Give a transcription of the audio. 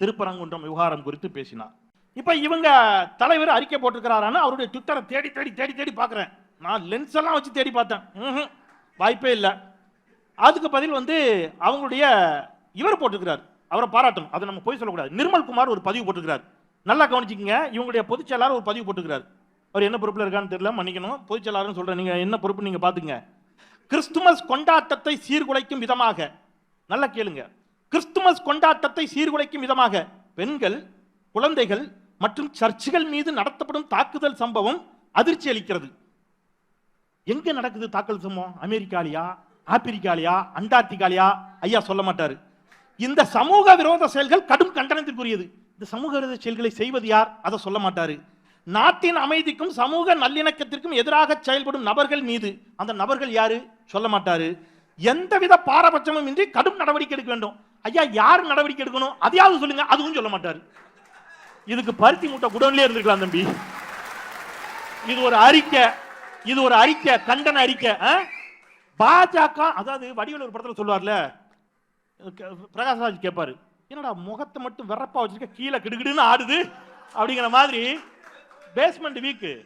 திருப்பரங்குன்றம் விவகாரம் குறித்து பேசினார். இப்போ இவங்க தலைவர் அறிக்கை போட்டிருக்கிறாரான்னு அவருடைய ட்விட்டரை தேடி தேடி தேடி தேடி பார்க்குறேன். நான் லென்ஸ் எல்லாம் வச்சு தேடி பார்த்தேன். வாய்ப்பே இல்லை. அதுக்கு பதில் வந்து அவங்களுடைய இவர் போட்டிருக்கிறார். அவரை பாராட்டணும். அதை நம்ம போய் சொல்லக்கூடாது. நிர்மல் குமார் ஒரு பதிவு போட்டிருக்கிறார். நல்லா கவனிச்சிக்கங்க. இவங்களுடைய பொதுச் செயலாளர் ஒரு பதிவு போட்டிருக்கிறார். அவர் என்ன பொறுப்பில் இருக்கான்னு தெரியல. மன்னிக்கணும். பொதுச் செயலாளர்னு சொல்கிறேன் நீங்கள் என்ன பொறுப்பு நீங்கள் பார்த்துங்க கிறிஸ்துமஸ் கொண்டாட்டத்தை சீர்குலைக்கும் விதமாக. நல்லா கேளுங்க. கிறிஸ்துமஸ் கொண்டாட்டத்தை சீர்குலைக்கும் விதமாக பெண்கள் குழந்தைகள் மற்றும் சர்ச்சுகள் மீது நடத்தப்படும் தாக்குதல் சம்பவம் அதிர்ச்சி அளிக்கிறது. எங்க நடக்குது தாக்குதல் சம்பவம்? அமெரிக்காலியா ஆப்பிரிக்காலியா அண்டார்டிகாலியா? ஐயா சொல்ல மாட்டாரு. இந்த சமூக விரோத செயல்கள் கடும் கண்டனத்திற்குரியது. இந்த சமூக விரோத செயல்களை செய்வது யார்? அதை சொல்ல மாட்டாரு. நாட்டின் அமைதிக்கும் சமூக நல்லிணக்கத்திற்கும் எதிராக செயல்படும் நபர்கள் மீது. அந்த நபர்கள் யாரு? சொல்ல மாட்டாரு. எந்தவித பாரபட்சமும் இன்றி கடும் நடவடிக்கை எடுக்க வேண்டும். ஐயா யார் நடவடிக்கை எடுக்கணும்? அதையாவது சொல்லுங்க. அதுவும் சொல்ல மாட்டார். இதுக்கு பருத்தி மூட்டை குடோன்லயே இருந்திருக்கலாம் தம்பி. இது ஒரு அறிக்கை. இது ஒரு அறிக்கை. கண்டன அறிக்கை. ஆ? பாஜக அதாவது வடிவில் ஒரு படத்தில் சொல்லுவார்ல பிரகாஷ்ராஜ் கேட்பாரு என்னடா முகத்தை மட்டும் வெறப்பா வச்சிருக்க கீழே கிடுகிடுன்னு ஆடுது? அப்படிங்கிற மாதிரி பேஸ்மெண்ட் வீக்கு